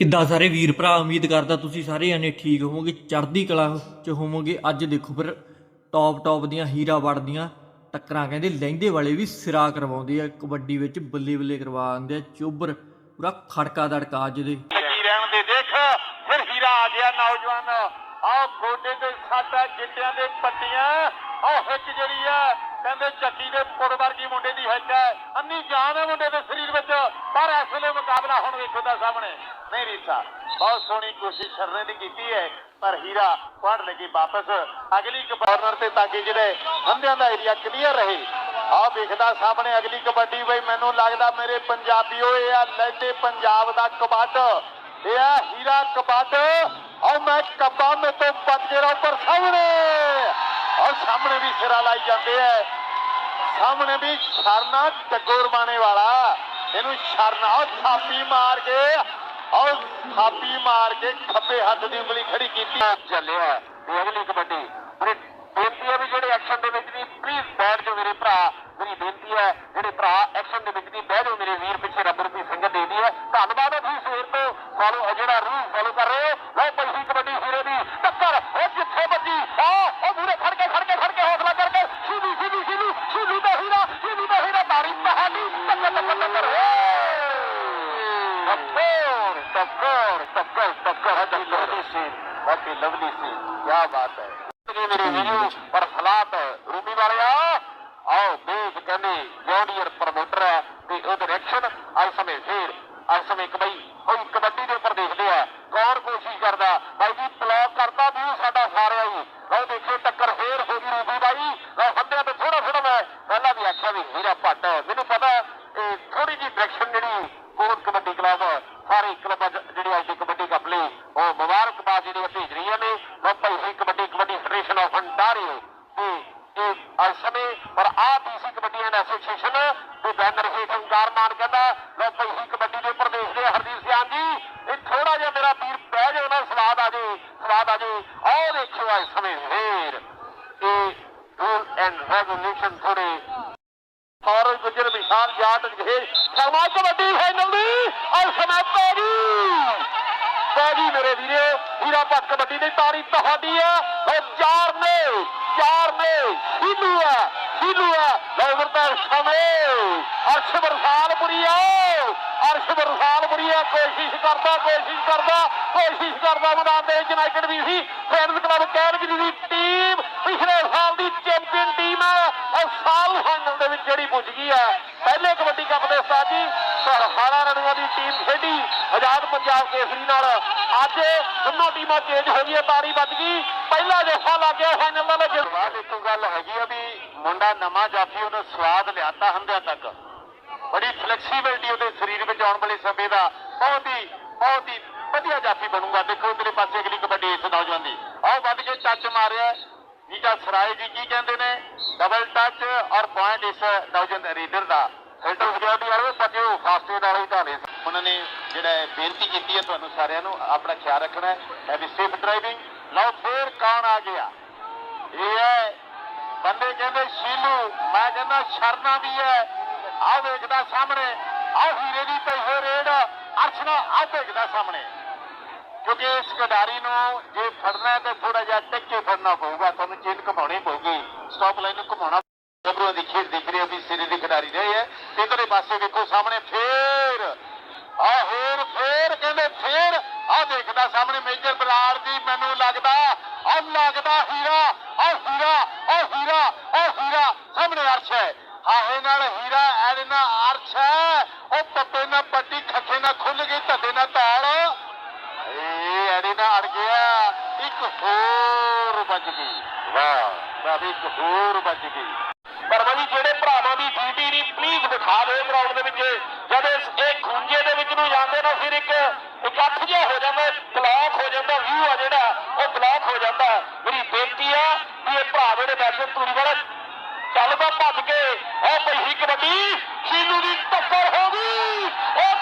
ਕਿੱਦਾਂ ਸਾਰੇ ਵੀਰ ਭਰਾ ਉਮੀਦ ਕਰਦਾ ਤੁਸੀਂ ਸਾਰੇ ਜਾਨੇ ਠੀਕ ਹੋਵੋਗੇ, ਚੜ੍ਹਦੀ ਕਲਾ ਚ ਹੋਵੋਗੇ। ਅੱਜ ਦੇਖੋ ਫਿਰ ਟੌਪ ਟੌਪ ਦੀਆਂ ਹੀਰਾ ਵੜਦੀਆਂ, ਟੱਕਰਾਂ ਕਹਿੰਦੇ, ਲਹਿੰਦੇ ਵਾਲੇ ਵੀ ਸਿਰਾ ਕਰਵਾਉਂਦੇ ਆ, ਕਬੱਡੀ ਵਿੱਚ ਬੱਲੇ ਬੱਲੇ ਕਰਵਾ ਦਿੰਦੇ ਆ, ਚੋਬਰ ਪੂਰਾ ਖੜਕਾ ਦੜਕਾ ਅੱਜ ਦੇ। ਲੱਗੀ ਰਹਿਣ ਦੇ, ਦੇਖ, ਫਿਰ ਹੀਰਾ ਆ ਗਿਆ ਨੌਜਵਾਨ। ਆਹ ਗੋਡੇ ਤੇ ਸਾਡਾ ਗਿੱਟਿਆਂ ਦੇ ਪੱਟੀਆਂ, ਆਹ ਹਿੱਕ ਜਿਹੜੀ ਆ ਕਹਿੰਦੇ ਚੱਕੀ ਦੇ ਪੁੜ ਵਰਗੀ ਮੁੰਡੇ ਦੀ ਹਿੱਕ ਹੈ। ਅੰਨੀ ਜਾਨ ਹੈ ਮੁੰਡੇ ਦੇ ਸਰੀਰ ਵਿੱਚ। ਪਰ ਇਸ ਵੇਲੇ ਮੁਕਾਬਲਾ ਹੁਣ ਵੇਖੋ ਦਾ ਸਾਹਮਣੇ। ਨਹੀਂ ਰੀਸਾ ਬਹੁਤ ਸੋਹਣੀ ਕੋਸ਼ਿਸ਼ ਸ਼ਰਨੇ ਦੀ ਕੀਤੀ ਹੈ। ਪਰ ਹੀਰਾ ਫੜ ਲੱਗੀ ਵਾਪਸ। ਅਗਲੀ ਕਾਰਨਰ ਤੇ ਤਾਂ ਕਿ ਜਿਹੜੇ ਹੰਦਿਆਂ ਦਾ ਏਰੀਆ ਕਲੀਅਰ ਰਹੇ। ਆ ਵੇਖਦਾ ਸਾਹਮਣੇ ਅਗਲੀ ਕਬੱਡੀ। ਬਈ ਮੈਨੂੰ ਲੱਗਦਾ ਮੇਰੇ ਪੰਜਾਬੀਓ, ਇਹ ਆ ਲੈਂਦੇ ਪੰਜਾਬ ਦਾ ਕਬੱਡ। ਇਹ ਆ ਹੀਰਾ ਕਬੱਡ। ਔਰ ਮੈਂ ਕੱਬਾ ਮੇ ਤੋਂ ਪੱਜ ਕੇ ਪਰ ਸਾਹਮਣੇ। ਔਰ ਸਾਹਮਣੇ ਵੀ ਸਿਰਾ ਲਾਈ ਜਾਂਦੇ ਐ। ਸਾਹਮਣੇ ਵੀ ਸ਼ਰਨਾ ਟੱਗੋਰ ਬਾਣੇ ਵਾਲਾ। ਇਹਨੂੰ ਸ਼ਰਨਾ ਉਹ ਥਾਪੀ ਮਾਰ ਕੇ ਔਰ ਥਾਪੀ ਮਾਰ ਕੇ ਖੱਬੇ ਹੱਥ ਦੀ ਉਂਗਲੀ ਖੜੀ ਕੀਤੀ। ਚੱਲਿਆ ਤੇ ਅਗਲੀ ਕਬੱਡੀ। ਮੇਰੇ ਬੇਨਤੀ ਹੈ ਵੀ ਜਿਹੜੇ ਐਕਸ਼ਨ ਦੇ ਵਿੱਚ ਨਹੀਂ ਪਲੀਜ਼ ਬੈਠ ਜਾਓ ਮੇਰੇ ਭਰਾ। ਮੇਰੀ ਬੇਨਤੀ ਹੈ ਜਿਹੜੇ ਭਰਾ ਐਕਸ਼ਨ ਦੇ ਵਿੱਚ ਨਹੀਂ ਬਹਿ ਜਾਓ ਮੇਰੇ ਵੀਰ ਪਿੱਛੇ, ਰੱਬ ਰੂਪੀ ਸੰਗਤ ਦੇ ਹੈ ਧੰਨਵਾਦ ਹੈ ਤੁਸੀਂ ਸਵੇਰ ਤੋਂ। ਫਾਲੋ ਜਿਹੜਾ ਰੂਹ ਫੋਲੋ ਕਰ ਰਹੇ ਹੋ, ਲਓ ਪਹਿਲੀ ਕਬੱਡੀ ਹੀਰੇ ਦੀ ਟੱਕਰ ਉਹ ਜਿੱਥੇ ਵੱਜੀ ਆ ਉਹ ਮੂਰੇ ਖੜ ਕੇ ਖੜ ਕੇ ਖੜ ਕੇ ਹੌਸਲਾ ਕਰਕੇ ਸਿੱਧੀ ਸਿੱਧੀ ਸਿੱਧੀ ਸਿੱਧੀ ਦਾ ਹੀਰਾ ਸਿੱਧੀ ਦਾ ਹੀਰਾ ਤਾਰੀ ਪਹਾੜੀ ਟੱਕਰ ਟੱਕਰ ਟੱਕਰ ਟੱਕਰ ਟੱਕਰ ਟੱਕਰ ਟੱਕਰ ਹੈ ਲਵਲੀ ਸੀ ਬਾਕੀ ਲਵਲੀ ਸੀ ਕੀ ਬਾਤ ਹੈ ਇਹ ਮੇਰੇ ਵੀਡੀਓ ਪਰ ਹਾਲਾਤ ਵਾਲਿਆ ਆਓ ਦੇਖ ਕਹਿੰਦੇ ਜੌਂਡੀਅਰ ਪ੍ਰਮੋਟਰ ਹੈ ਤੇ ਉਹਦੇ ਰਿਐਕਸ਼ਨ ਅੱਜ ਸਮੇਂ ਫੇਰ ਅੱਜ ਸਮੇਂ ਕਬਈ ਹੋਈ ਕਬੱਡੀ ਦੇ ਉੱਪਰ ਦੇਖਦੇ ਆ ਕੌਣ ਕੋਸ਼ਿਸ਼ ਕਰਦਾ ਬਾਈ ਜੀ ਬਲੌਕ ਕਰਦਾ ਵੀ ਸਾਡਾ ਸਾਰਿਆਂ ਹੀ ਲਓ ਦੇਖੋ ਟੱਕਰ ਫੇਰ ਹੋ ਗਈ ਰੂਬੀ ਬਾਈ ਲਓ ਹੱਦਿਆਂ ਤੇ ਥੋੜਾ ਥੋੜਾ ਮੈਂ ਪਹਿਲਾਂ ਵੀ ਆਖਿਆ ਵੀ ਹੀਰਾ ਭੱਟ ਹੈ ਮੈਨੂੰ ਪਤਾ ਇਹ ਥੋੜੀ ਜੀ ਡਾਇਰੈਕਸ਼ਨ ਜਿਹੜੀ ਕੋਟ ਕਬੱਡੀ ਕਲੱਬ ਸਾਰੇ ਕਲੱਬਾਂ 'ਚ ਅੱਜ ਕਬੱਡੀ ਕੱਪ ਲਈ ਉਹ ਮੁਬਾਰਕਬਾਦ ਜਿਹੜੀਆਂ ਭੇਜ ਰਹੀਆਂ ਨੇ। ਲਓ ਭਾਈ kabaddi kabaddi federation of Ontario ਤੇ ਇਹ ਅੱਜ ਸਮੇਂ ਪਰ ਆ ਬੀਸੀ ਕਬੱਡੀ ਐਂਡ ਐਸੋਸੀਏਸ਼ਨ ਦੇ ਬੈਨਰ ਹੇਠ ਓਂਕਾਰ ਮਾਨ ਕਹਿੰਦਾ, ਲਓ ਭਾਈ ਕਬੱਡੀ ਦੇ ਉੱਪਰ ਦੇਖਦੇ ਹਰਦੀਪ ਸਿਆਨ ਜੀ। ਇਹ ਥੋੜਾ ਜਿਹਾ ਮੇਰਾ ਵੀਰ ਬਹਿ ਜਾਓ ਨਾ ਸਵਾਦ ਆ ਜੇ ਸਵਾਦ ਆ ਜੇ। ਆਹ ਦੇਖੋ ਅੱਜ ਸਮੇਂ ਫੇਰ। ਇਹ ਰੂਲ ਐਂਡ ਰੈਗੂਲੇਸ਼ਨ ਥੋੜੇ ਔਰ ਗੁਜਰ ਵਿਸ਼ਾਲ ਜਾਟ ਜਹੇ ਸਰਮਾ ਕਬੱਡੀ ਫਾਈਨਲ ਦੀ ਔਰ ਸਮਾਂ ਪੈ ਗਈ ਪੈ ਗਈ ਮੇਰੇ ਵੀਰੇ। ਹੀਰਾ ਪੱਟ ਕਬੱਡੀ ਦੀ ਤਾਰੀ ਤੁਹਾਡੀ ਹੈ। ਉਹ ਚਾਰ ਨੇ ਚਾਰ ਨੇ। ਸੀਲੂ ਹੈ ਸੀਲੂ ਹੈ। ਲਓ ਤਾਂ ਸਮੇਂ। ਅਰਸ਼ ਬਰਸਾਲਪੁਰੀ ਆਓ ਅਰਸ਼ ਬਰਸਾਲਪੁਰੀ ਆ ਕੋਸ਼ਿਸ਼ ਕਰਦਾ ਕੋਸ਼ਿਸ਼ ਕਰਦਾ ਕੋਸ਼ਿਸ਼ ਕਰਦਾ ਮੈਦਾਨ ਦੇ ਵਿੱਚ ਯੂਨਾਈਟਿਡ ਵੀ ਸੀ। ਫੈਨਸ ਕਲੱਬ ਕੈਨਗਰੀ ਦੀ ਟੀਮ ਪਿਛਲੇ ਸਾਲ ਦੀ ਚੈਂਪੀਅਨ ਟੀਮ ਹੈ। ਉਹ ਸਾਲ ਫਾਈਨਲ ਦੇ ਵਿੱਚ ਜਿਹੜੀ ਪੁੱਜ ਗਈ ਹੈ। ਪਹਿਲੇ ਕਬੱਡੀ ਕੱਪ ਜੀ ਹਾਰਾ ਰਣੂਆ ਦੀ ਟੀਮ ਖੇਡੀ, ਆਜ਼ਾਦ ਪੰਜਾਬ ਕੇਸਰੀ ਨਾਲ। ਅੱਜ ਦੋਨੋਂ ਟੀਮਾਂ ਚੇਂਜ ਹੋ ਗਈਆਂ ਤਾਰੀ ਵੱਜ ਗਈ। ਪਹਿਲਾ ਜੱਫਾ ਲੱਗ ਗਿਆ ਫਾਈਨਲ ਦਾ ਵਿੱਚ ਬਾਅਦ ਇੱਕ ਗੱਲ ਹੈਗੀ ਆ ਵੀ ਮੁੰਡਾ ਨਵਾਂ ਜਾਫੀ ਉਹਨੇ ਸਵਾਦ ਲਿਆਤਾ ਹੰਦਿਆਂ ਤੱਕ। ਬੜੀ ਫਲੈਕਸੀਬਿਲਟੀ ਉਹਦੇ ਸਰੀਰ ਵਿੱਚ ਆਉਣ ਵਾਲੇ ਸਮੇਂ ਦਾ। ਬਹੁਤ ਹੀ ਬਹੁਤ ਹੀ ਵਧੀਆ ਜਾਫੀ ਬਣੂਗਾ। ਦੇਖੋ ਤੇਰੇ ਪਾਸੇ ਅਗਲੀ ਕਬੱਡੀ ਇਸ ਨੌਜਵਾਨ ਦੀ। ਆਹ ਵੱਧ ਕੇ ਟੱਚ ਮਾਰਿਆ। ਨੀਟਾ ਸਰਾਏ ਜੀ ਕੀ ਕਹਿੰਦੇ ਨੇ? ਡਬਲ ਟੱਚ ਔਰ ਪੁਆਇੰਟ ਇਸ ਨੌਜਵਾਨ ਰੀਡਰ ਦਾ। ਫਿਲਟਰ ਸਿਕਿਉਰਿਟੀ ਵਾਲੇ ਪੱਜੋ ਫਾਸਟੇ ਨਾਲ ਹੀ ਢਾਲੇ ਉਹਨਾਂ ਨੇ ਜਿਹੜਾ ਬੇਨਤੀ ਕੀਤੀ ਹੈ ਤੁਹਾਨੂੰ ਸਾਰਿਆਂ ਨੂੰ, ਆਪਣਾ ਖਿਆਲ ਰੱਖਣਾ ਹੈ। ਹੈਵੀ ਸੇਫ ਡਰਾਈਵਿੰਗ ਲਓ ਫੇਰ ਕੌਣ ਆ ਗਿਆ। ਇਹ ਹੈ, ਬੰਦੇ ਕਹਿੰਦੇ, ਸ਼ੀਲੂ, ਮੈਂ ਕਹਿੰਦਾ ਸ਼ਰਨਾ ਵੀ ਹੈ। ਆਹ ਵੇਖਦਾ ਸਾਹਮਣੇ। ਆਹ ਹੀਰੇ ਦੀ ਪਈ ਰੇਡ। ਅਰਸ਼ਨਾ, ਆਹ ਵੇਖਦਾ ਸਾਹਮਣੇ। ਕਿਉਂਕਿ ਇਸ ਖਿਡਾਰੀ ਨੂੰ ਜੇ ਫੜਨਾ ਹੈ ਤਾਂ ਥੋੜਾ ਜਿਹਾ ਟਿਕ ਕੇ ਫੜਨਾ ਪਊਗਾ। ਤੁਹਾਨੂੰ ਚੇਨ ਘਮਾਉਣੀ ਪਊਗੀ। ਸਟਾਪ ਲਾਈਨ ਨੂੰ ਘਮਾਉਣਾ। ਗੱਭਰੂਆਂ ਦੀ ਖੇਡ ਦਿਖ ਰਹੀ ਹੈ ਵੀ ਸਿਰੇ ਦੀ ਖਿਡਾਰੀ ਰਹੇ ਹੈ ਤੇ ਇਧਰੇ ਪਾਸੇ ਵੇਖੋ ਸਾਹਮਣੇ ਫੇਰ। ਆ ਹੋਰ ਫੇਰ ਕਹਿੰਦੇ ਫੇਰ। ਆ ਦੇਖਦਾ ਸਾਹਮਣੇ ਮੇਜਰ ਬਰਾੜ ਦੀ ਮੈਨੂੰ ਲੱਗਦਾ, ਆ ਲੱਗਦਾ ਹੀਰਾ, ਆ ਹੀਰਾ ਆ ਹੀਰਾ ਆ ਹੀਰਾ। ਸਾਹਮਣੇ ਅਰਸ਼ ਹੈ। ਆਹੇ ਨਾਲ ਹੀਰਾ ਐੜੇ ਨਾਲ ਅਰਸ਼ ਹੈ। ਉਹ ਪੱਪੇ ਨਾਲ ਪੱਟੀ, ਖੱਖੇ ਨਾਲ ਖੁੱਲ ਗਈ, ਧੱਦੇ ਨਾਲ ਤਾਲ ਏ ਐੜੇ ਨਾਲ ਅੜ ਗਿਆ। ਇੱਕ ਹੋਰ ਵੱਜ ਗਈ। ਵਾਹ ਵਾਹ, ਇੱਕ ਹੋਰ ਵੱਜ ਗਈ। ਪਰਮਾ ਜਿਹੜੇ ਭਰਾਵਾਂ ਦੀ ਡਿਊਟੀ ਨਹੀਂ ਪਲੀਜ਼ ਵਿਖਾ ਦਿਓ ਗਰਾਊਂਡ ਦੇ ਵਿੱਚ। ਜਦ ਇਹ ਖੂੰਜੇ ਦੇ ਵਿੱਚ ਨੂੰ ਜਾਂਦੇ ਨਾ, ਫਿਰ ਇੱਕ ਇਕੱਠ ਜਿਹਾ ਹੋ ਜਾਂਦਾ ਬਲੌਕ ਹੋ ਜਾਂਦਾ ਵਿਊ ਆ ਜਿਹੜਾ, ਉਹ ਬਲੌਕ ਹੋ ਜਾਂਦਾ। ਮੇਰੀ ਬੇਨਤੀ ਆ ਕਿ ਇਹ ਭਰਾ ਜਿਹੜੇ ਬੈਠੇ ਤੂੜੀ ਵਾਲਾ ਚੱਲਦਾ ਭੱਜ ਕੇ, ਉਹ ਪਈ ਕਬੱਡੀ ਸ਼ੀਨੂ ਦੀ ਟੱਕਰ ਹੋ ਗਈ। ਉਹ